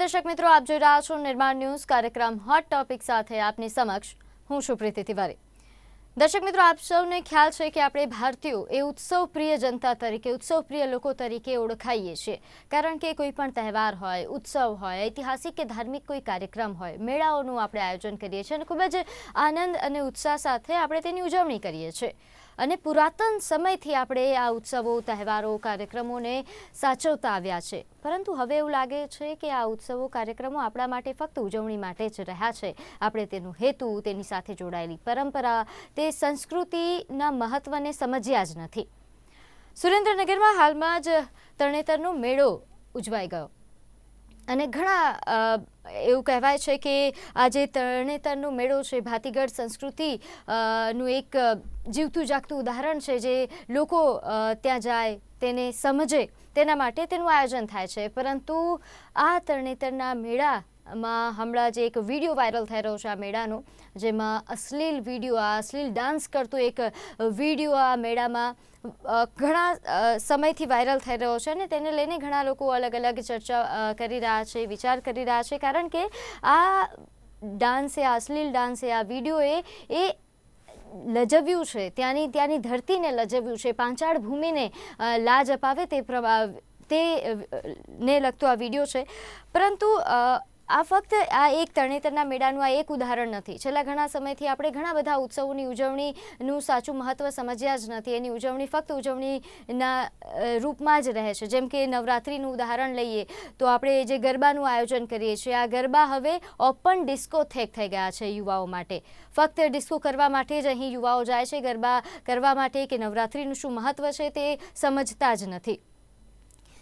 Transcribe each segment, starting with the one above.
દર્શક મિત્રો, આપ જોઈ રહ્યા છો નિર્માણ ન્યૂઝ કાર્યક્રમ હોટ ટોપિક સાથે આપની સમક્ષ. હું છું તિવારી. દર્શક મિત્રો, આપ સૌને ખ્યાલ છે કે આપણે ભારતીયો એ ઉત્સવ પ્રિય જનતા તરીકે, ઉત્સવ પ્રિય લોકો તરીકે ઓળખાઈએ છીએ. કારણ કે કોઈ પણ તહેવાર હોય, ઉત્સવ હોય, ઐતિહાસિક કે ધાર્મિક કોઈ કાર્યક્રમ હોય, મેળાઓનું આપણે આયોજન કરીએ છીએ અને ખૂબ જ આનંદ અને ઉત્સાહ સાથે આપણે તેની ઉજવણી કરીએ છીએ. અને પુરાતન સમયથી આપણે આ ઉત્સવો, તહેવારો, કાર્યક્રમોને સાચવતા આવ્યા છે. પરંતુ હવે એવું લાગે છે કે આ ઉત્સવો, કાર્યક્રમો આપણા માટે ફક્ત ઉજવણી માટે જ રહ્યા છે. આપણે તેનું હેતુ, તેની સાથે જોડાયેલી પરંપરા, તે સંસ્કૃતિના મહત્વને સમજ્યા જ નથી. સુરેન્દ્રનગરમાં હાલમાં જ તરણેતરનો મેળો ઉજવાઈ ગયો. અને ઘણા એવું કહેવાય છે કે આજે તરણેતરનો મેળો છે. ભાતીગઢ સંસ્કૃતિ નું એક જીવતું જાગતું ઉદાહરણ છે જે લોકો ત્યાં જાય, તેને સમજે, તેના માટે તેનું આયોજન થાય છે. પરંતુ આ તરણેતરના મેળામાં હમણાં જે એક વીડિયો વાયરલ થઈ રહ્યો છે આ મેળાનો, જેમાં અશ્લીલ વીડિયો આ અશ્લીલ ડાન્સ કરતો એક વીડિયો આ મેળામાં ઘણા સમયથી વાયરલ થઈ રહ્યો છે અને તેને લઈને ઘણા લોકો અલગ અલગ ચર્ચા કરી રહ્યા છે, વિચાર કરી રહ્યા છે, કારણ કે આ ડાન્સે આ અશ્લીલ ડાન્સે આ વિડીયોએ એ લજવ્યું છે, ત્યાંની ત્યાંની ધરતીને લજવ્યું છે, પાંચાળ ભૂમિને લાજ અપાવે તે પ્રભા, તે ને લગતો આ વીડિયો છે. પરંતુ આ ફક્ત આ એક તરણેતરના મેળાનું આ એક ઉદાહરણ નથી. છેલ્લા ઘણા સમયથી આપણે ઘણા બધા ઉત્સવોની ઉજવણીનું સાચું મહત્ત્વ સમજ્યા જ નથી. એની ઉજવણી ફક્ત ઉજવણીના રૂપમાં જ રહે છે. જેમ કે નવરાત્રિનું ઉદાહરણ લઈએ તો આપણે જે ગરબાનું આયોજન કરીએ છીએ, આ ગરબા હવે ઓપન ડિસ્કો થેક થઈ ગયા છે યુવાઓ માટે. ફક્ત ડિસ્કો કરવા માટે જ અહીં યુવાઓ જાય છે, ગરબા કરવા માટે કે નવરાત્રિનું શું મહત્ત્વ છે તે સમજતા જ નથી.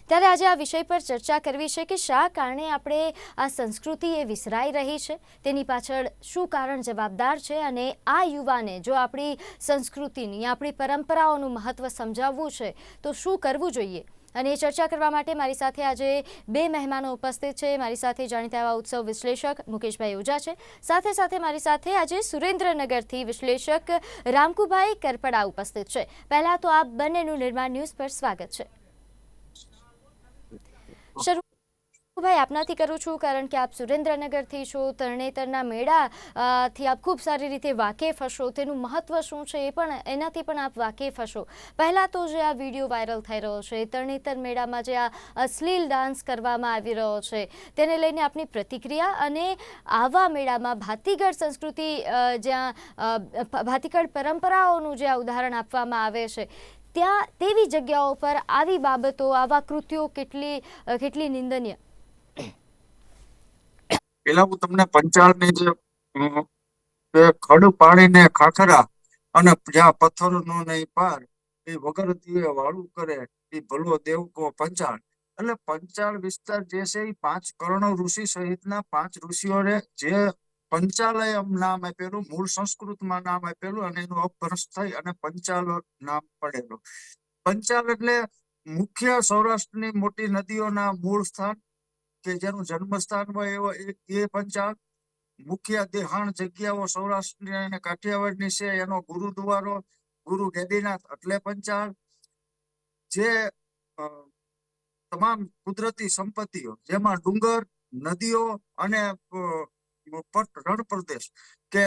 ત્યારે આજે આ વિષય પર ચર્ચા કરવી છે કે શા કારણે આપણે આ સંસ્કૃતિ એ વિસરાઈ રહી છે? તેની પાછળ શું કારણ જવાબદાર છે? અને આ યુવાને જો આપણી સંસ્કૃતિની, આપણી પરંપરાઓનું મહત્ત્વ સમજાવવું છે, તો શું કરવું જોઈએ? અને એ ચર્ચા કરવા માટે મારી સાથે આજે બે મહેમાનો ઉપસ્થિત છે. મારી સાથે જાણીતા એવા ઉત્સવ વિશ્લેષક મુકેશભાઈ ઓઝા છે. સાથે સાથે મારી સાથે આજે સુરેન્દ્રનગરથી વિશ્લેષક રામકુભાઈ કરપડા ઉપસ્થિત છે. પહેલાં તો આપ બંનેનું નિર્માણ ન્યૂઝ પર સ્વાગત છે. ભાઈ આપનાથી કરું છું કારણ કે આપ સુરેન્દ્રનગરથી છો તરણેતરના મેળા થી આપ ખૂબ સારી રીતે વાકેફ હશો. તેનું મહત્વ શું છે એ પણ એનાથી પણ આપ વાકેફ હશો. પહેલાં તો જે આ વીડિયો વાયરલ થઈ રહ્યો છે તરણેતર મેળામાં જે આ અશ્લીલ ડાન્સ કરવામાં આવી રહ્યો છે તેને લઈને આપની પ્રતિક્રિયા અને આવા મેળામાં ભાતીગઢ સંસ્કૃતિ જ્યાં અ, ભાતીગઢ પરંપરાઓનું જે ઉદાહરણ આપવામાં આવે છે ત્યાં તેવી જગ્યાઓ પર આવી બાબતો આવા કૃત્યો કેટલી કેટલી નિંદનીય. પેલા હું તમને પંચાળની જે ખડ પાડીને ખાખરા અને જ્યાં પથ્થરનો નહીં પાર એ વગર દીવે વાળું કરે, એ ભલો દેવ કો પંચાળ. એટલે પંચાળ વિસ્તાર જે છે એ પાંચ કર્ણ ઋષિ સહિતના પાંચ ઋષિઓને જે પંચાલય નામ આપેલું, મૂળ સંસ્કૃતમાં નામ આપેલું અને એનું અપભ્રંશ થઈ અને પંચાલ નામ પડેલું. પંચાલ એટલે મુખ્ય સૌરાષ્ટ્રની મોટી નદીઓના મૂળ સ્થાન કે જેનું જન્મસ્થાન હોય એવો એ પંચાંગ મુખ્ય દેહાણ જગ્યાઓ સૌરાષ્ટ્રની અને કાઠિયાવાડની છે. એનો ગુરુદ્વારો, ગુરુ ગેદીનાથ એટલે પંચાંગ, જે તમામ કુદરતી સંપત્તિઓ, જેમાં ડુંગર, નદીઓ અને રણ પ્રદેશ કે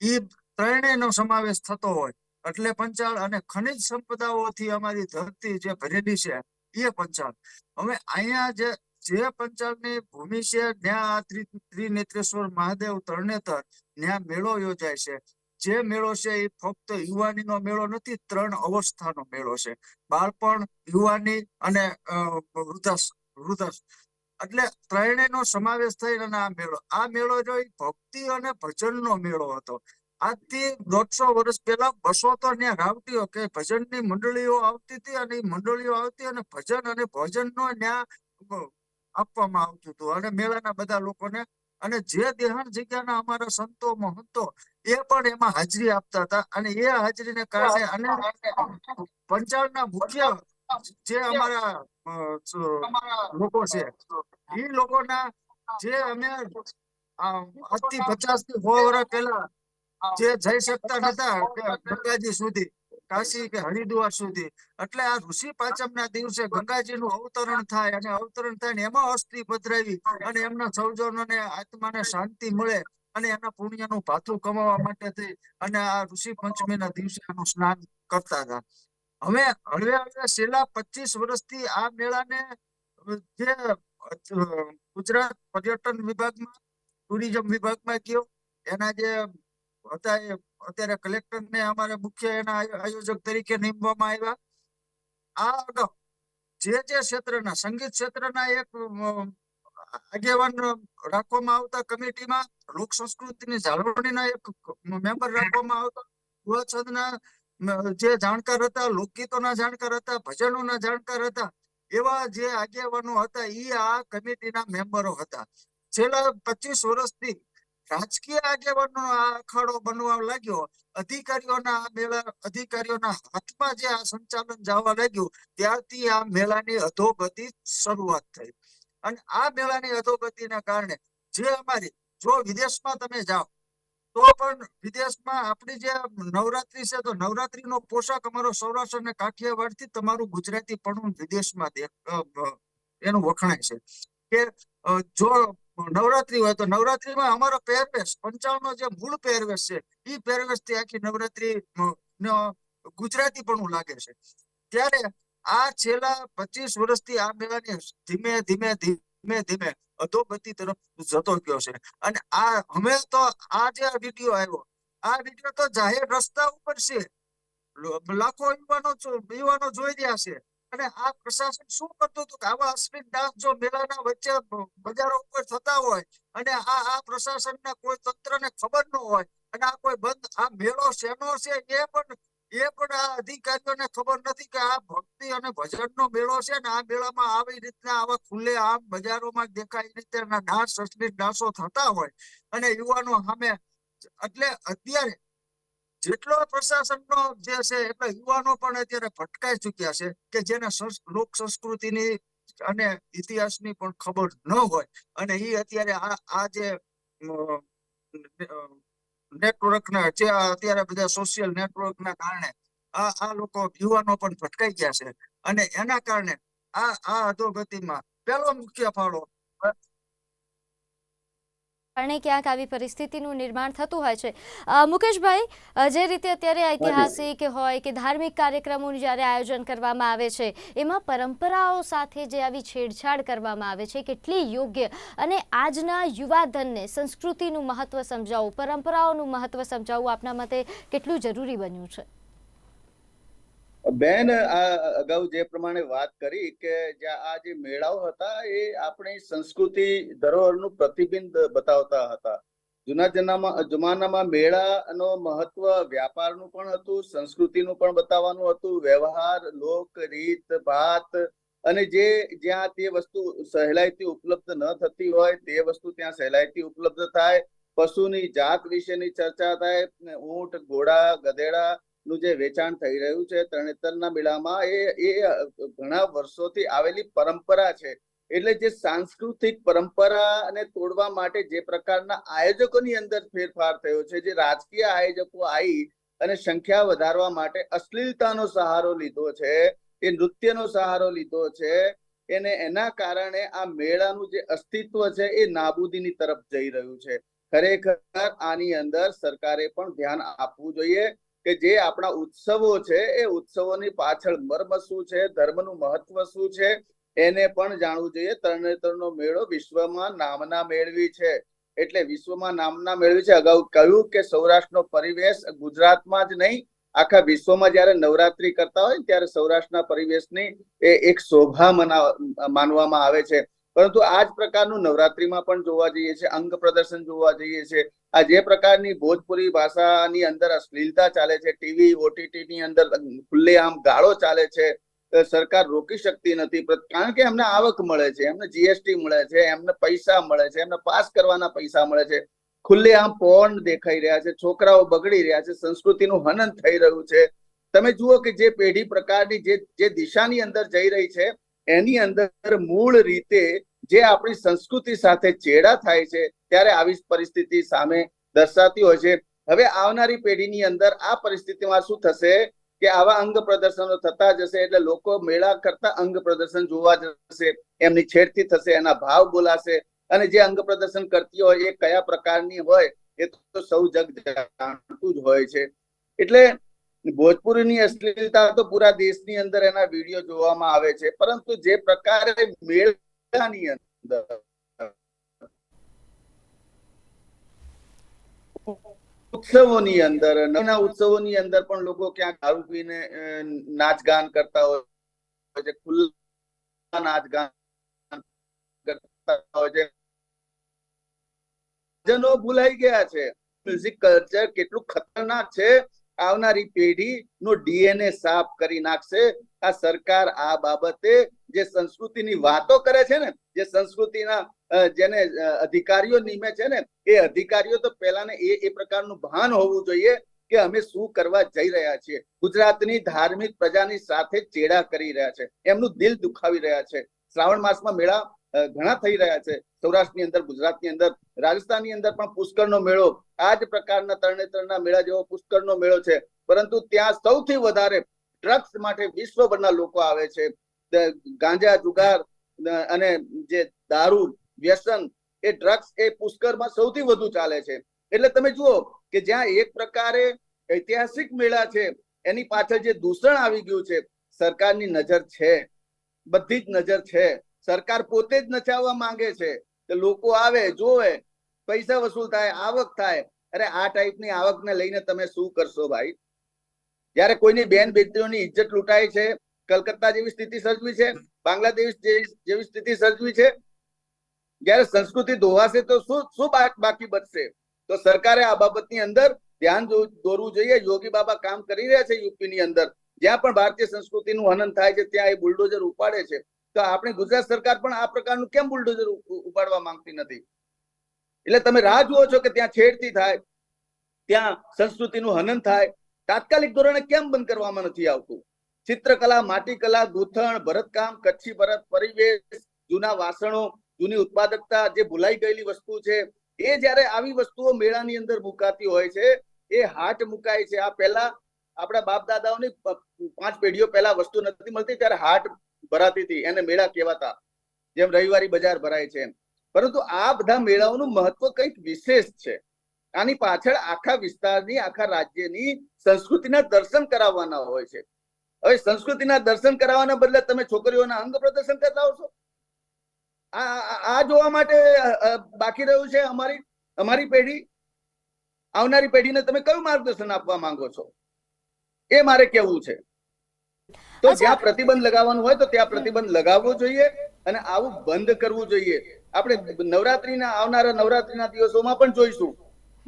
ઈ ત્રણેયનો સમાવેશ થતો હોય. એટલે પંચાળ અને ખનિજ સંપદાઓથી અમારી ધરતી જે ભરેલી છે, એ પંચાળ હવે અહીંયા જે જે પંચાળની ભૂમિ છે ત્યાં ત્રિનેત્રેશ્વર મહાદેવ તરણેતર ત્યાં મેળો યોજાય છે. જે મેળો છે એ ફક્ત યુવાનીનો મેળો નથી ત્રણ અવસ્થાનો મેળો છે. બાળપણ યુવાની અને અ, વૃદ્ધાસ વૃદ્ધાસ. એટલે ત્રણેયનો સમાવેશ થઈને અને આ મેળો આ મેળો જો ભક્તિ અને ભજનનો મેળો હતો. આજથી દોઢસો વર્ષ પહેલા બસો તો ત્યાં રાવટીઓ કે ભજનની મંડળીઓ આવતી હતી અને એ મંડળીઓ આવતી અને ભજન અને ભોજનનો ત્યાં આપવામાં આવતું હતું. અને મેળાના બધા લોકોને અને જે દેહાણ જગ્યાના અમારા સંતો મહંતો એ પણ એમાં હાજરી આપતા હતા. અને એ હાજરીને કારણે અને પંચાળના મુખ્ય જે અમારા લોકો છે, એ લોકોના જે અમે આજથી પચાસથી સો વર્ષ પહેલા જે જઈ શકતા નતા ગંગાજી સુધી. કાશી કે હરિદ્વાર સુધી. એટલે આ ઋષિ પાંચમના દિવસે ગંગાજીનું અવતરણ થાય અને અવતરણ થાય ને એમાં અસ્થિ પધરાવી અને એમના સૌજનોને આત્માને શાંતિ મળે અને એના પુણ્યનું ભાથું કમાવા માટે થઈ અને આ ઋષિ પંચમીના દિવસે એનું સ્નાન કરતા હતા. હવે હળવે હળવે છેલ્લા પચીસ વર્ષથી આ મેળાને જે ગુજરાત પર્યટન વિભાગમાં, ટુરિઝમ વિભાગમાં કયો એના જે હતા એ અત્યારે કલેક્ટરને અમારે મુખ્ય એના આયોજક તરીકે નીમવામાં આવ્યા. આ અગાઉ જે જે ક્ષેત્રના, સંગીત ક્ષેત્રના એક આગેવાન રાખવામાં આવતા કમિટીમાં લોક સંસ્કૃતિની જાળવણીના એક મેમ્બર રાખવામાં આવતા. ગુવાછંદના જે જાણકાર હતા, લોકગીતોના જાણકાર હતા, ભજનોના જાણકાર હતા, એવા જે આગેવાનો હતા એ આ કમિટીના મેમ્બરો હતા. છેલ્લા પચીસ વર્ષથી રાજકીય આગેવાનો આ અખાડો બનવા લાગ્યો. અધિકારીઓના મેળા અધિકારીઓના હાથમાં જે આ સંચાલન જવા લાગ્યું, ત્યારથી આ મેળાની અધોગતિ શરૂઆત થઈ. અને આ મેળાની અધોગતિના કારણે જે અમારી, જો વિદેશમાં તમે જાઓ, તો પણ વિદેશમાં આપણી જે નવરાત્રી છે, તો નવરાત્રીનો પોશાક અમારો સૌરાષ્ટ્ર અને કાઠિયાવાડથી તમારું ગુજરાતી પણ વિદેશમાં એનું વખણાય છે. કે જો નવરાત્રી હોય તો નવરાત્રીમાં અમારો પહેરવેશ, પંચાળનો જે મૂળ પહેરવેશ છે, એ પહેરવેશથી આખી નવરાત્રી ગુજરાતી પણ લાગે છે. ત્યારે આ છેલ્લા પચીસ વર્ષથી આ મેળાની ધીમે ધીમે ધીમે ધીમે અધોગતિ તરફ જતો ગયો છે. અને આ, અમે તો આ જે વીડિયો આવ્યો આ વીડિયો તો જાહેર રસ્તા ઉપર છે. લાખો યુવાનો યુવાનો જોઈ રહ્યા છે. અને આ પ્રશાસન શું કરતું હતું કે આવા ડાન્સ જો મેળાના વચ્ચે બજારો ઉપર થતા હોય અને આ આ પ્રશાસનને કોઈ તંત્રને ખબર ન હોય અને આ કોઈ બંધ આ મેળો શેનો છે એ પણ એ પણ આ અધિકારીઓને ખબર નથી કે આ ભક્તિ અને ભજનનો મેળો છે ને આ મેળામાં આવી રીતના આવા ખુલ્લે આમ બજારોમાં દેખાય રીતે ડાન્સ અશ્લીલ ડાન્સો થતા હોય અને યુવાનો સામે એટલે અત્યારે જેટલો પ્રશાસનનો જે છે, એટલા યુવાનો પણ અત્યારે ભટકાઈ ચુક્યા છે કે જેને લોક સંસ્કૃતિની અને ઇતિહાસની પણ ખબર ન હોય. અને એ અત્યારે આ આ જે નેટવર્ક ના જે અત્યારે બધા સોશિયલ નેટવર્ક ના કારણે આ આ લોકો યુવાનો પણ ભટકાઈ ગયા છે. અને એના કારણે આ આ અધોગતિમાં પહેલો મુખ્ય ફાળો કારણે ક્યાંક આવી પરિસ્થિતિનું નિર્માણ થતું હોય છે. મુકેશભાઈ જે રીતે અત્યારે ઐતિહાસિક હોય કે ધાર્મિક કાર્યક્રમોનું જ્યારે આયોજન કરવામાં આવે છે એમાં પરંપરાઓ સાથે જે આવી છેડછાડ કરવામાં આવે છે કેટલી યોગ્ય અને આજના યુવાધનને સંસ્કૃતિનું મહત્વ સમજાવવું પરંપરાઓનું મહત્વ સમજાવવું આપના મતે કેટલું જરૂરી બન્યું છે? બેન અગાઉ જે પ્રમાણે વાત કરી કે આ જે મેળાઓ હતા, એ આપણી સંસ્કૃતિ ધરોહરનું પ્રતિબિંબ બતાવતા હતા. જૂના જમાનામાં જમાનામાં મેળાનો મહત્વ વ્યાપારનું પણ હતું, સંસ્કૃતિનું પણ બતાવવાનું હતું. વ્યવહાર, લોક, રીત, ભાત અને જે જ્યાં તે વસ્તુ સહેલાઈથી ઉપલબ્ધ ન થતી હોય, તે વસ્તુ ત્યાં સહેલાઈથી ઉપલબ્ધ થાય. પશુની જાત વિશેની ચર્ચા થાય ઊંટ, ઘોડા, ગધેડા નું જે વેચાણ થઈ રહ્યું છે, તરણેતરના મેળામાં એ એ ઘણા વર્ષોથી આવેલી પરંપરા છે. એટલે જે સાંસ્કૃતિક પરંપરાને તોડવા માટે જે પ્રકારના આયોજકોની અંદર ફેરફાર થયો છે, જે રાજકીય આયોજકો આવી અને સંખ્યા વધારવા માટે અશ્લીલતાનો સહારો લીધો છે, એ નૃત્યનો સહારો લીધો છે, એને એના કારણે આ મેળાનું જે અસ્તિત્વ છે, એ નાબૂદીની તરફ જઈ રહ્યું છે. ખરેખર આની અંદર સરકારે પણ ધ્યાન આપવું જોઈએ. કે જે આપણા ઉત્સવો છે, એ ઉત્સવોની પાછળ મર્મ શું છે, ધર્મનું મહત્વ શું છે, એને પણ જાણવું જોઈએ. તરણેતરનો મેળો વિશ્વમાં નામના મેળવી છે. એટલે વિશ્વમાં નામના મેળવી છે. અગાઉ કહ્યું કે સૌરાષ્ટ્રનો પરિવેશ ગુજરાતમાં જ નહીં, આખા વિશ્વમાં જ્યારે નવરાત્રી કરતા હોય ત્યારે સૌરાષ્ટ્રના પરિવેશની એ એક શોભા મના માનવામાં આવે છે. પરંતુ આ જ પ્રકારનું નવરાત્રીમાં પણ જોવા જઈએ છે અંગ પ્રદર્શન જોવા જઈએ છે આ જે પ્રકારની ભોજપુરી ભાષાની અંદર અશ્લીલતા ચાલે છે, ટીવી ઓટીટી ની અંદર ખુલ્લેઆમ ગાળો ચાલે છે સરકાર રોકી શકતી નથી. કારણ કે એમને આવક મળે છે, એમને જીએસટી મળે છે, એમને પૈસા મળે છે, એમને પાસ કરવાના પૈસા મળે છે. ખુલ્લેઆમ પોર્ન દેખાઈ રહ્યા છે, છોકરાઓ બગડી રહ્યા છે, સંસ્કૃતિનું હનન થઈ રહ્યું છે. તમે જુઓ કે જે પેઢી પ્રકારની જે જે દિશાની અંદર જઈ રહી છે, એની અંદર મૂળ રીતે જે આપણી સંસ્કૃતિ સાથે ચેડા થાય છે, ત્યારે આવી પરિસ્થિતિ સામે દર્શાતી હોય છે. હવે આવનારી પેઢીની અંદર આ પરિસ્થિતિમાં શું થશે કે આવા અંગ પ્રદર્શનો થતા જશે એટલે લોકો મેળા કરતા અંગ પ્રદર્શન જોવા જશે, એમની છેડતી થશે, એના ભાવ બોલાશે. અને જે અંગ પ્રદર્શન કરતી હોય એ કયા પ્રકારની હોય એ તો સૌ જગ જાણતું જ હોય છે. એટલે ભોજપુરીની અશ્લીલતા તો પૂરા દેશની અંદર એના વીડિયો જોવામાં આવે છે. પરંતુ જે પ્રકારે મેળાની અંદર. ઉત્સવોની અંદર નાના ઉત્સવોની અંદર પણ લોકો ક્યાંક દારૂ પીને નાચગાન કરતા હોય છે, ખુલ્લા નાચગાન કરતા હોય છે. જનો ભૂલાઈ ગયા છે. મ્યુઝિક કલ્ચર કેટલું ખતરનાક છે. આવનારી પેઢી નો ડીએનએ સાફ કરી નાખશે. આ સરકાર આ બાબતે જે સંસ્કૃતિની વાતો કરે છે ને, જે સંસ્કૃતિના જેને અધિકારીઓ નિમે છે ને, એ અધિકારીઓ તો પહેલાને એ એ પ્રકારનું ભાન હોવું જોઈએ કે અમે શું કરવા જઈ રહ્યા છીએ. ગુજરાતની ધાર્મિક પ્રજાની સાથે ચેડા કરી રહ્યા છે. એમનું દિલ દુખાવી રહ્યા છે. શ્રાવણ માસમાં મેળા ઘણા થઈ રહ્યા છે. સૌરાષ્ટ્રની અંદર, ગુજરાતની અંદર, રાજસ્થાનની અંદર પણ પુષ્કરનો મેળો, આ જ પ્રકારના તરણેતરના મેળા જેવો પુષ્કરનો મેળો છે. પરંતુ ત્યાં સૌથી વધારે ડ્રગ્સ માટે વિશ્વભરના લોકો આવે છે. ગાંજા, જુગાર અને જે દારૂ, વ્યસન, એ ડ્રગ્સ એ પુષ્કરમાં સૌથી વધુ ચાલે છે. એટલે તમે જુઓ કે જ્યાં એક પ્રકારે ઐતિહાસિક મેળા છે, એની પાછળ જે દૂષણ આવી ગયું છે, સરકારની નજર છે. બધી જ નજર છે. સરકાર પોતે જ નચાવવા માંગે છે કે લોકો આવે, જોવે, પૈસા વસૂલ થાય, આવક થાય. અરે આ ટાઈપની આવકને લઈને તમે શું કરશો ભાઈ? જ્યારે કોઈની બેન બેટીઓની ઇજ્જત લૂંટાય છે, કલકત્તા જેવી સ્થિતિ સર્જવી છે, બાંગ્લાદેશ જેવી સ્થિતિ સર્જવી છે, જ્યારે સંસ્કૃતિ ધોવાશે તો શું શું બાકી બચશે? તો સરકારે આ બાબતની અંદર ધ્યાન દોરવું જોઈએ. યોગી બાબા કામ કરી રહ્યા છે યુપીની અંદર. જ્યાં પણ ભારતીય સંસ્કૃતિનું હનન થાય છે, ત્યાં એ બુલડોઝર ઉપાડે છે. તો આપણે ગુજરાત સરકાર પણ આ પ્રકારનું કેમ બુલડોઝર ઉપાડવા માંગતી નથી? એટલે તમે રાહ જુઓ છો કે ત્યાં છેડતી થાય, ત્યાં સંસ્કૃતિનું હનન થાય તાત્કાલિક ધોરણે કેમ બંધ કરવામાં નથી આવતું? ચિત્રકલા, માટીકલા, ગૂંથણ, ભરતકામ, કચ્છી ભરત, પરિવેશ, જૂના વાસણો, જૂની ઉત્પાદકતા, જે ભૂલાઈ ગયેલી વસ્તુ છે, એ જ્યારે આવી વસ્તુઓ મેળાની અંદર મુકાતી હોય છે, એ હાટ મુકાય છે. આ પહેલા આપણા બાપ દાદાઓની પાંચ પેઢીઓ પહેલા વસ્તુ નથી મળતી, ત્યારે હાટ ભરાતી હતી. એને મેળા કહેવાતા. જેમ રવિવારી બજાર ભરાય છે પરંતુ આ બધા મેળાઓનું મહત્વ કંઈક વિશેષ છે. આની પાછળ આખા વિસ્તારની, આખા રાજ્યની સંસ્કૃતિના દર્શન કરાવવાના હોય છે. હવે સંસ્કૃતિના દર્શન કરાવવાના બદલે તમે છોકરીઓના અંગ પ્રદર્શન કરતા આવશો છો? આ જોવા માટે બાકી રહ્યું છે અમારી અમારી પેઢી? આવનારી પેઢીને તમે કયું માર્ગદર્શન આપવા માંગો છો? એ મારે કેવું છે. તો જ્યાં પ્રતિબંધ લગાવવાનું હોય તો ત્યાં પ્રતિબંધ લગાવવો જોઈએ અને આવું બંધ કરવું જોઈએ. આપણે નવરાત્રીના આવનારા નવરાત્રીના દિવસોમાં પણ જોઈશું.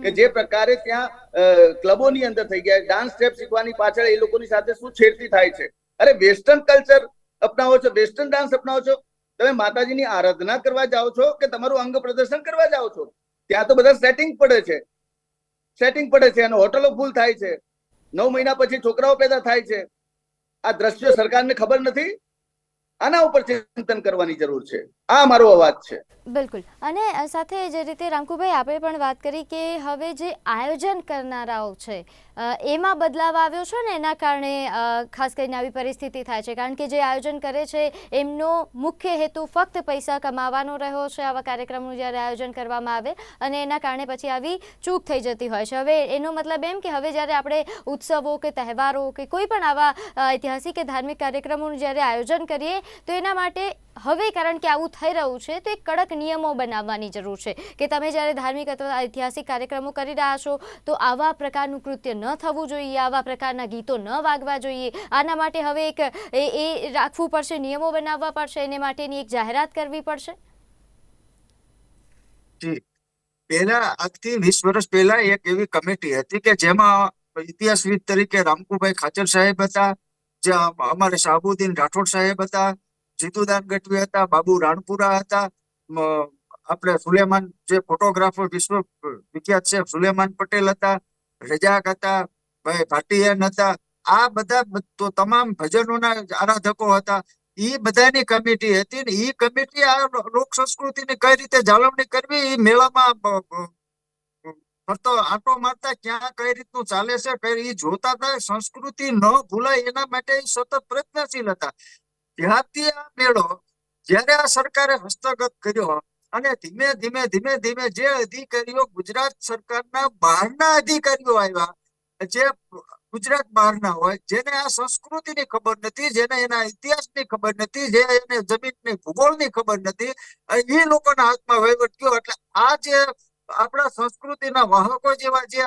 કે જે પ્રકારે ત્યાં ક્લબોની અંદર થઈ ગયા. ડાન્સ સ્ટેપ શીખવાની પાછળ એ લોકોની સાથે શું છેડતી થાય છે? અરે, વેસ્ટર્ન કલ્ચર અપનાવો છો? વેસ્ટર્ન ડાન્સ અપનાવો છો? તમે માતાજીની આરાધના કરવા જાઓ છો કે તમારું અંગ પ્રદર્શન કરવા જાઓ છો? ત્યાં તો બધા સેટિંગ પડે છે. સેટિંગ પડે છે અને હોટલો ફૂલ થાય છે. નવ મહિના પછી છોકરાઓ પેદા થાય છે. આ દ્રશ્યો સરકારને ખબર નથી? આના ઉપર ચિંતન કરવાની જરૂર છે. આ મારો અવાજ છે. બિલકુલ. અને સાથે જે રીતે રામકુભાઈ આપણે પણ વાત કરી કે હવે જે આયોજન કરનારાઓ છે એમાં બદલાવ આવ્યો છે ને એના કારણે ખાસ કરીને આવી પરિસ્થિતિ થાય છે. કારણ કે જે આયોજન કરે છે, એમનો મુખ્ય હેતુ ફક્ત પૈસા કમાવાનો રહ્યો છે આવા કાર્યક્રમનું જ્યારે આયોજન કરવામાં આવે અને એના કારણે પછી આવી ચૂક થઈ જતી હોય છે. હવે એનો મતલબ એમ કે હવે જ્યારે આપણે ઉત્સવો કે તહેવારો કે કોઈ પણ આવા ઐતિહાસિક કે ધાર્મિક કાર્યક્રમોનું જ્યારે આયોજન કરીએ તો એના માટે હવે કારણ કે આવું થઈ રહ્યું છે, તો એક કડક નિયમો બનાવવાની જરૂર છે કે તમે જ્યારે ધાર્મિક અથવા ઐતિહાસિક કાર્યક્રમો કરી રહ્યા છો, તો આવા પ્રકારનું કૃત્ય ન થવું જોઈએ, આવા પ્રકારના ગીતો ન વાગવા જોઈએ. આના માટે હવે એક એ રાખવું પડશે, નિયમો બનાવવા પડશે, એને માટેની એક જાહેરાત કરવી પડશે? જી. પહેલા, આજથી વીસ વર્ષ પહેલા એક એવી કમિટી હતી કે જેમાં ઇતિહાસવિદ તરીકે રામકુભાઈ ખાચર સાહેબ હતા, જે અમારે શાહબુદ્દીન રાઠોડ સાહેબ હતા જીતુદાન ગઢવી હતા, બાબુ રાણપુરા હતા આપણે સુલેમાન જે ફોટોગ્રાફર વિશ્વ વિખ્યાત છે, સુલેમાન પટેલ હતા, રજાક હતા, ભાઈ ભાટિયન હતા, આ બધા તમામ ભજનોના આરાધકો હતા. એ બધાની કમિટી હતી ને એ કમિટી આ લોક સંસ્કૃતિની કઈ રીતે જાળવણી કરવી એ મેળામાં ફરતો આટો મારતા ક્યાં કઈ રીતનું ચાલે છે કઈ એ જોતા હતા, સંસ્કૃતિ ન ભૂલાય એના માટે સતત પ્રયત્નશીલ હતા. ત્યારથી આ મેળો જયારે આ સરકારે હસ્તગત કર્યો અને ધીમે ધીમે ધીમે ધીમે જે અધિકારીઓ ગુજરાત સરકારના બહારના અધિકારીઓ આવ્યા, જે ગુજરાત બહારના હોય, જેને આ સંસ્કૃતિની ખબર નથી, જેને એના ઇતિહાસની ખબર નથી, જે એને જમીનની ભૂગોળની ખબર નથી, એ લોકોના હાથમાં વહીવટ ગયો એટલે આ જે આપણા સંસ્કૃતિના વાહકો જેવા જે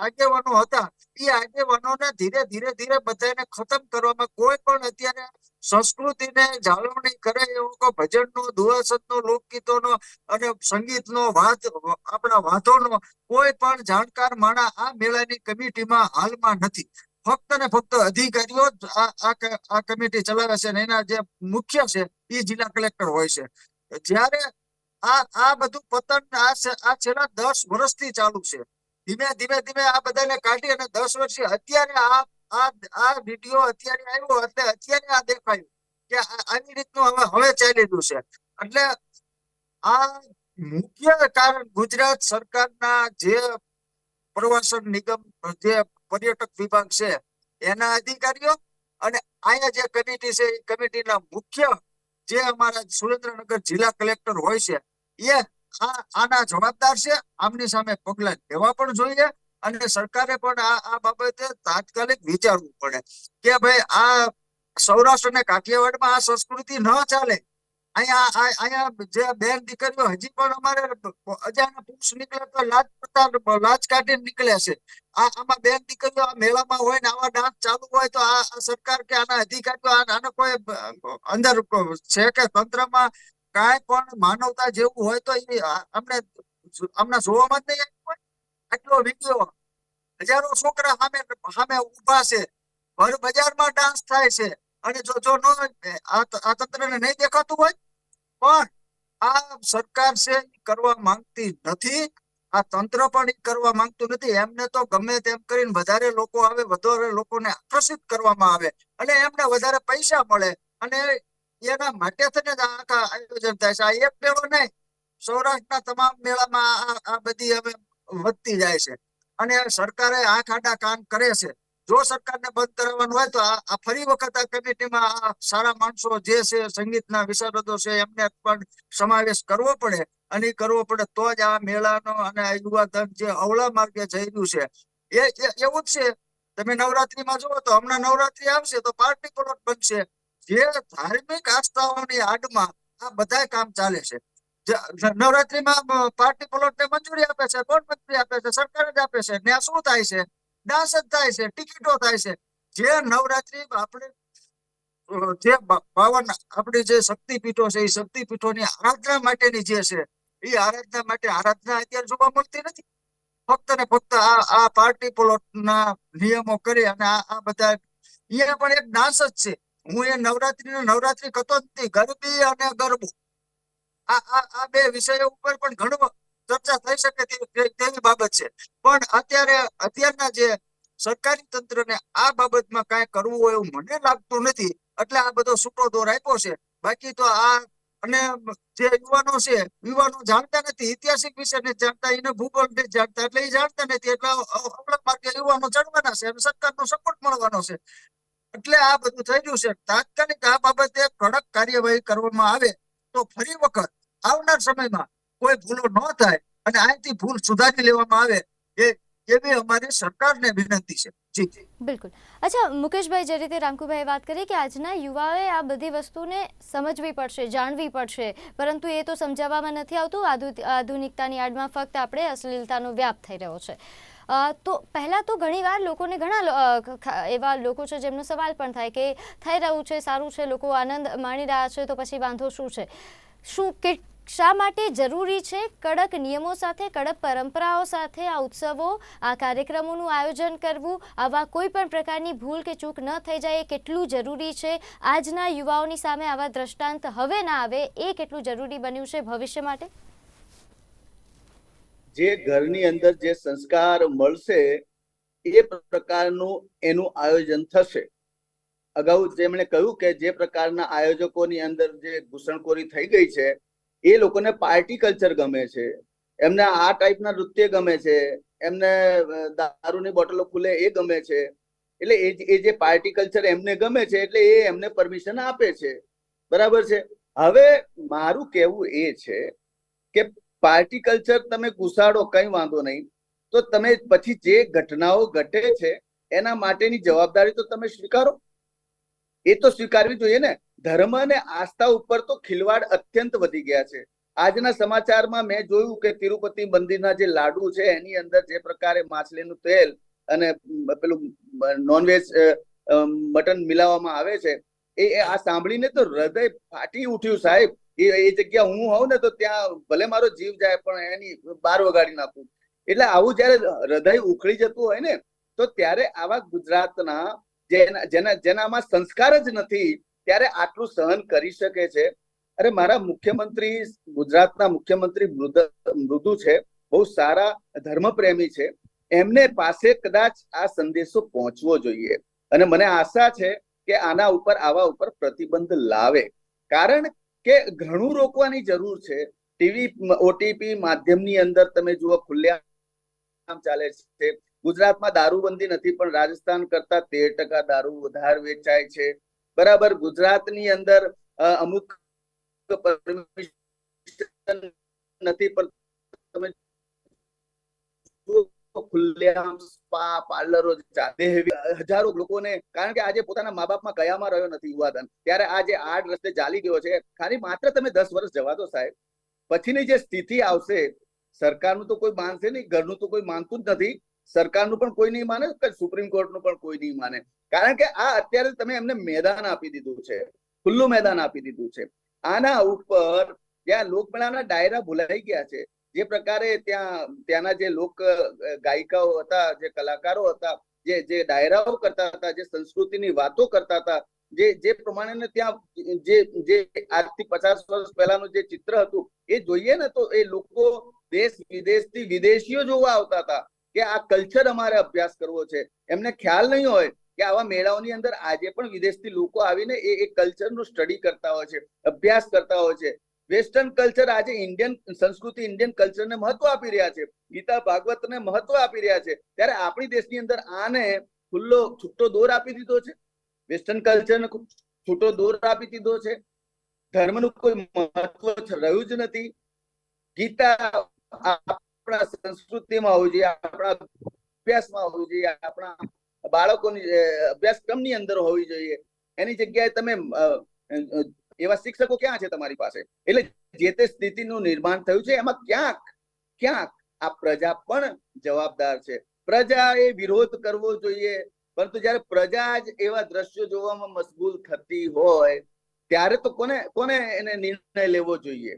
આગેવાનો હતા, એ આગેવાનોને ધીરે ધીરે ધીરે બધાને ખતમ કરવામાં કોઈ પણ અત્યારે સંસ્કૃતિને જાળવણી કરે એવો કોઈ ભજનનો દુહાસતનો લોકગીતોનો અને સંગીતનો વાત, આપણા વાતોનો કોઈ પણ જાણકાર માણા આ મેળાની કમિટીમાં હાલમાં નથી. ફક્ત ને ફક્ત અધિકારીઓ જ આ કમિટી ચલાવે છે એના જે મુખ્ય છે એ જિલ્લા કલેક્ટર હોય છે. જ્યારે આ આ બધું પતન આ છેલ્લા દસ વર્ષથી ચાલુ છે. ધીમે ધીમે ધીમે આ બધાને કાઢી અને દસ વર્ષથી અત્યારે આ આ આ વીડિયો અત્યારે આવ્યો એટલે અત્યારે આ દેખાયું કે આવી રીતનું હવે હવે ચાલી રહ્યું છે. એટલે આ મુખ્ય કારણ ગુજરાત સરકારના જે પ્રવાસન નિગમ, જે પર્યટક વિભાગ છે, એના અધિકારીઓ અને અહીંયા જે કમિટી છે, એ કમિટીના મુખ્ય જે અમારા સુરેન્દ્રનગર જિલ્લા કલેક્ટર હોય છે, એ આના જવાબદાર છે. આમની સામે પગલા લેવા પણ જોઈએ. અને સરકારે પણ આ આ બાબતે તાત્કાલિક વિચારવું પડે કે ભાઈ આ સૌરાષ્ટ્ર અને કાઠિયાવાડમાં આ સંસ્કૃતિ ન ચાલે. અહીંયા અહીંયા જે બેન દીકરીઓ હજી પણ અમારે અજાણા પુરુષ નીકળે તો લાજ પડતા, લાજ કાઢીને નીકળે છે. આ, આમાં બેન દીકરીઓ આ મેળામાં હોય ને આવા ડાન્સ ચાલુ હોય તો આ સરકાર કે આના અધિકારીઓ આને કોઈ અંદર છે કે તંત્રમાં કાંઈ પણ માનવતા જેવું હોય તો એ અમને અમને જોવામાં જ નહીં આટલો વીડિયો હજારો છોકરા સામે સામે ઊભા છે. ભર બજારમાં ડાન્સ થાય છે. અને જો જો ન આ તંત્રને નહીં દેખાતું હોય, પણ આ સરકાર છે કરવા માંગતી નથી. આ તંત્ર પણ કરવા માંગતું નથી. એમને તો ગમે તેમ કરીને વધારે લોકો આવે, વધારે લોકોને આકર્ષિત કરવામાં આવે. અને એમને વધારે પૈસા મળે. અને એના માટે થઈને આખા આયોજન થાય છે. આ એક મેળો નહીં, સૌરાષ્ટ્રના તમામ મેળામાં આ બધી હવે વધતી જાય છે. અને સરકારે આ ખાટા કામ કરે છે. જો સરકારને બંધ કરાવવાનું હોય તો આ ફરી વખત આ કમિટીમાં આ સારા માણસો જે છે, સંગીતના વિશારદો છે, એમને પણ સમાવેશ કરવો પડે. અને કરવો પડે તો જ આ મેળાનો અને આ યુવાધન જે અવળા માર્ગે જઈ રહ્યું છે. એ એવું જ છે. તમે નવરાત્રીમાં જુઓ તો હમણાં નવરાત્રી આવશે તો પાર્ટી પ્લોટ બનશે. જે ધાર્મિક આસ્થાઓની આડમાં આ બધા કામ ચાલે છે. નવરાત્રીમાં પાર્ટી પ્લોટને મંજૂરી આપે છે કોણ મંજૂરી આપે છે, સરકાર જ આપે છે. ત્યાં શું થાય છે? ડાન્સ જ થાય છે, ટિકિટો થાય છે. જે નવરાત્રી આપણે જે બાવન આપણી જે શક્તિપીઠો છે, એ શક્તિપીઠોની આરાધના માટેની જે છે, એ આરાધના માટે આરાધના અત્યારે જોવા મળતી નથી. ફક્ત ને ફક્ત આ આ પાર્ટી પ્લોટના નિયમો કરી અને આ બધા અહીંયા પણ એક ડાન્સ જ છે. હું એ નવરાત્રી નવરાત્રી કતો નથી. ગરબી અને ગરબો. આ આ બે વિષયો ઉપર પણ ઘણું ચર્ચા થઈ શકે તેવી બાબત છે. પણ અત્યારે, અત્યારના જે સરકારી તંત્રને આ બાબતમાં કાંઈ કરવું હોય એવું મને લાગતું નથી. એટલે આ બધો છૂટો દોર આપ્યો છે. બાકી તો આ અને જે યુવાનો છે, યુવાનો જાણતા નથી. ઐતિહાસિક વિશે નથી જાણતા. એને ભૂગોળ નથી જાણતા. એટલે એ જાણતા નથી. એટલે અ- અ- માર્ગે યુવાનો ચડવાના છે અને સરકારનો સપોર્ટ મળવાનો છે. એટલે આ બધું થઈ રહ્યું છે. તાત્કાલિક આ બાબતે કડક કાર્યવાહી કરવામાં આવે. તો ફરી વખત આવનાર સમયમાં કોઈ ભૂલો ન થાય અને અહીંથી ભૂલ સુધારી લેવામાં આવે એ એવી અમારી સરકારને વિનંતી છે. જી. બિલકુલ. અચ્છા, મુકેશભાઈ, જે રીતે રામકુભાઈ વાત કરી કે આજના યુવાઓએ આ બધી વસ્તુને સમજવી પડશે, જાણવી પડશે, પરંતુ એ તો સમજાવવામાં નથી આવતું. આધુનિકતાની આડમાં ફક્ત આપણે અશ્લીલતાનો વ્યાપ થઈ રહ્યો છે. તો પહેલાં તો ઘણીવાર લોકોને ઘણા એવા લોકો છે જેમનો સવાલ પણ થાય કે થઈ રહ્યું છે, સારું છે, લોકો આનંદ માણી રહ્યા છે, તો પછી વાંધો શું છે? શું કે, શા માટે જરૂરી છે કડક નિયમો સાથે, કડક પરંપરાઓ સાથે આ ઉત્સવો, આ કાર્યક્રમોનું આયોજન કરવું? આવા કોઈ પણ પ્રકારની ભૂલ કે ચૂક ન થઈ જાય, એ કેટલું જરૂરી છે? આજના યુવાઓની સામે આવા દ્રષ્ટાંત હવે ના આવે, એ કેટલું જરૂરી બન્યું છે ભવિષ્ય માટે? જે ઘરની અંદર જે સંસ્કાર મળશે, એ પ્રકારનું એનું આયોજન થશે. અગાઉ જેમણે કહ્યું કે જે પ્રકારના આયોજકોની અંદર જે ઘૂસણખોરી થઈ ગઈ છે, એ લોકોને પાર્ટી કલ્ચર ગમે છે, એમને આ ટાઈપના નૃત્ય ગમે છે, એમને દારૂની બોટલો ખુલે એ ગમે છે, એટલે એ એ જે પાર્ટી કલ્ચર એમને ગમે છે, એટલે એ એમને પરમિશન આપે છે. બરાબર છે? હવે મારું કહેવું એ છે કે પાર્ટી કલ્ચર તમે ઘુસાડો, કઈ વાંધો નહીં. તો તમે પછી જે ઘટનાઓ ઘટે છે, એના માટેની જવાબદારી તો તમે સ્વીકારો. એ તો સ્વીકારવી જોઈએ ને. ધર્મ અને આસ્થા ઉપર તો ખિલવાડ અત્યંત વધી ગયા છે. આજના સમાચારમાં મેં જોયું કે તિરુપતિ મંદિરના જે લાડુ છે, એની અંદર જે પ્રકારે માછલીનું તેલ અને પેલું નોનવેજ મટન મિલાવવામાં આવે છે એ આ સાંભળીને તો હૃદય ફાટી ઉઠ્યું સાહેબ. એ એ જગ્યા હું હોઉં ને તો ત્યાં ભલે મારો જીવ જાય, પણ એની બાર વગાડી નાખું. એટલે આવું જયારે હૃદય ઉખડી જતું હોય ને, તો ત્યારે આવા ગુજરાતના જેના જેના, જેનામાં સંસ્કાર જ નથી, ત્યારે આટલું સહન કરી શકે છે. અરે મારા મુખ્યમંત્રી, ગુજરાતના મુખ્યમંત્રી મૃદ છે, બહુ સારા ધર્મપ્રેમી છે. એમને પાસે કદાચ આ સંદેશો પહોંચવો જોઈએ. અને મને આશા છે કે આના ઉપર, આવા ઉપર પ્રતિબંધ લાવે. કારણ કે ઘણું રોકવાની જરૂર છે. ટીવી ઓટીપી માધ્યમની અંદર તમે જુઓ, ખુલ્લેઆમ ચાલે છે. ગુજરાતમાં દારૂબંધી નથી, પણ રાજસ્થાન કરતા તેર ટકા દારૂ વધારે વેચાય છે. બરાબર, ગુજરાતની અંદર અમુક નથી, પણ તમે ખુલ્લેઆમ સ્પા પાર્લરો ચાલે હજારો લોકોને, કારણ કે આજે પોતાના મા બાપમાં કયામાં રહ્યો નથી યુવાધન. ત્યારે આજે આડ રસ્તે ચાલી ગયો છે, ખાલી માત્ર તમે દસ વર્ષ જવા દો સાહેબ. પછીની જે સ્થિતિ આવશે, સરકારનું તો કોઈ માનશે નહીં, ઘરનું તો કોઈ માનતું જ નથી. સરકારનું પણ કોઈ નહીં માને સુપ્રીમ કોર્ટનું પણ કોઈ નહીં માને. કારણ કે આ અત્યારે તમે એમને મેદાન આપી દીધું છે, ખુલ્લું મેદાન આપી દીધું છે. આના ઉપર, ત્યાં લોકમેળાના ડાયરા ભૂલાઈ ગયા છે. જે પ્રકારે ત્યાં, ત્યાંના જે લોક ગાયિકાઓ હતા, જે કલાકારો હતા, જે જે ડાયરાઓ કરતા હતા, જે સંસ્કૃતિની વાતો કરતા હતા, જે જે પ્રમાણે ત્યાં, જે જે આજથી પચાસ વર્ષ પહેલાનું જે ચિત્ર હતું, એ જોઈએ ને તો એ લોકો દેશ વિદેશથી વિદેશીઓ જોવા આવતા હતા કે આ કલ્ચર અમારે અભ્યાસ કરવો છે. એમને ખ્યાલ નહીં હોય કે આવા મેળાઓની અંદર આજે પણ વિદેશથી લોકો આવીને એ કલ્ચરનું સ્ટડી કરતા હોય છે, અભ્યાસ કરતા હોય છે. વેસ્ટર્ન કલ્ચર આજે ઇન્ડિયન સંસ્કૃતિ, ઇન્ડિયન કલ્ચરને મહત્વ આપી રહ્યા છે. ગીતા, ભાગવતને મહત્વ આપી રહ્યા છે. ત્યારે આપણી દેશની અંદર આને ખુલ્લો છૂટો દોર આપી દીધો છે. વેસ્ટર્ન કલ્ચરને છૂટો દોર આપી દીધો છે. ધર્મનું કોઈ મહત્વ રહ્યું જ નથી. ગીતા આપણા સંસ્કૃતિમાં હોવી જોઈએ, આપણા અભ્યાસમાં હોવી જોઈએ, આપણા બાળકોની અભ્યાસક્રમની અંદર હોવી જોઈએ. એની જગ્યાએ તમે એવા શિક્ષકો ક્યાં છે તમારી પાસે? એટલે જે તે સ્થિતિનું નિર્માણ થયું છે, એમાં ક્યાંક ક્યાંક આ પ્રજા પણ જવાબદાર છે. પ્રજાએ વિરોધ કરવો જોઈએ, પરંતુ જયારે પ્રજા જ એવા દ્રશ્યો જોવામાં મશગુલ થતી હોય, ત્યારે તો કોને કોને એને નિર્ણય લેવો જોઈએ?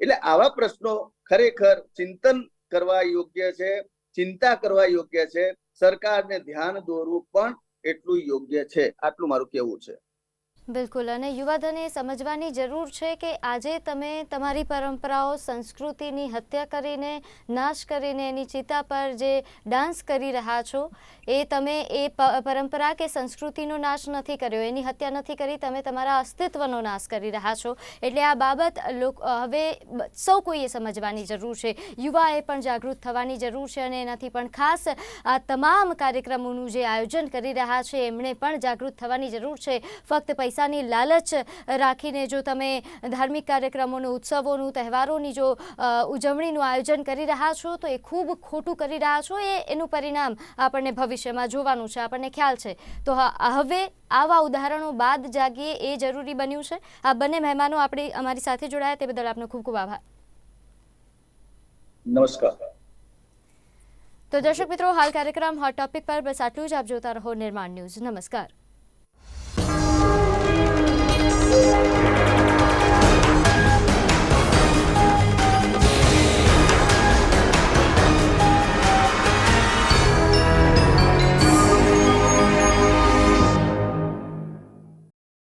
એટલે આવા પ્રશ્નો ખરેખર ચિંતન કરવા યોગ્ય છે, ચિંતા કરવા યોગ્ય છે. સરકારને ધ્યાન દોરવું પણ એટલું યોગ્ય છે. આટલું મારું કેવું છે. બિલકુલ, અને યુવાધને સમજવાની જરૂર છે કે આજે તમે તમારી પરંપરાઓ, સંસ્કૃતિની હત્યા કરીને, નાશ કરીને એની ચિતા પર જે ડાન્સ કરી રહ્યા છો, એ તમે એ પરંપરા કે સંસ્કૃતિનો નાશ નથી કર્યો, એની હત્યા નથી કરી, તમે તમારા અસ્તિત્વનો નાશ કરી રહ્યા છો. એટલે આ બાબત હવે સૌ કોઈએ સમજવાની જરૂર છે. યુવાએ પણ જાગૃત થવાની જરૂર છે અને એનાથી પણ ખાસ આ તમામ કાર્યક્રમોનું જે આયોજન કરી રહ્યા છે, એમણે પણ જાગૃત થવાની જરૂર છે. ફક્ત પૈસાની લાલચ રાખીને જો તમે ધાર્મિક કાર્યક્રમોનું ઉત્સવોનું તહેવારોની જો ઉજવણીનું આયોજન કરી રહ્યા છો તો એ ખૂબ ખોટું કરી રહ્યા છો એ એનું પરિણામ આપણને ભવિષ્યમાં જોવાનું છે આપણને ખ્યાલ છે. તો હવે આવા ઉદાહરણો બાદ જાગીએ એ જરૂરી બન્યું છે. આ બંને મહેમાનો આપણે અમારી સાથે જોડાયા તે બદલ આપનો ખૂબ ખૂબ આભાર. નમસ્કાર. તો દર્શક મિત્રો હાલ કાર્યક્રમ હોટ ટોપિક પર બસ આટલું જ. આપ જોતા રહો નિર્માણ ન્યૂઝ. નમસ્કાર. Thank you.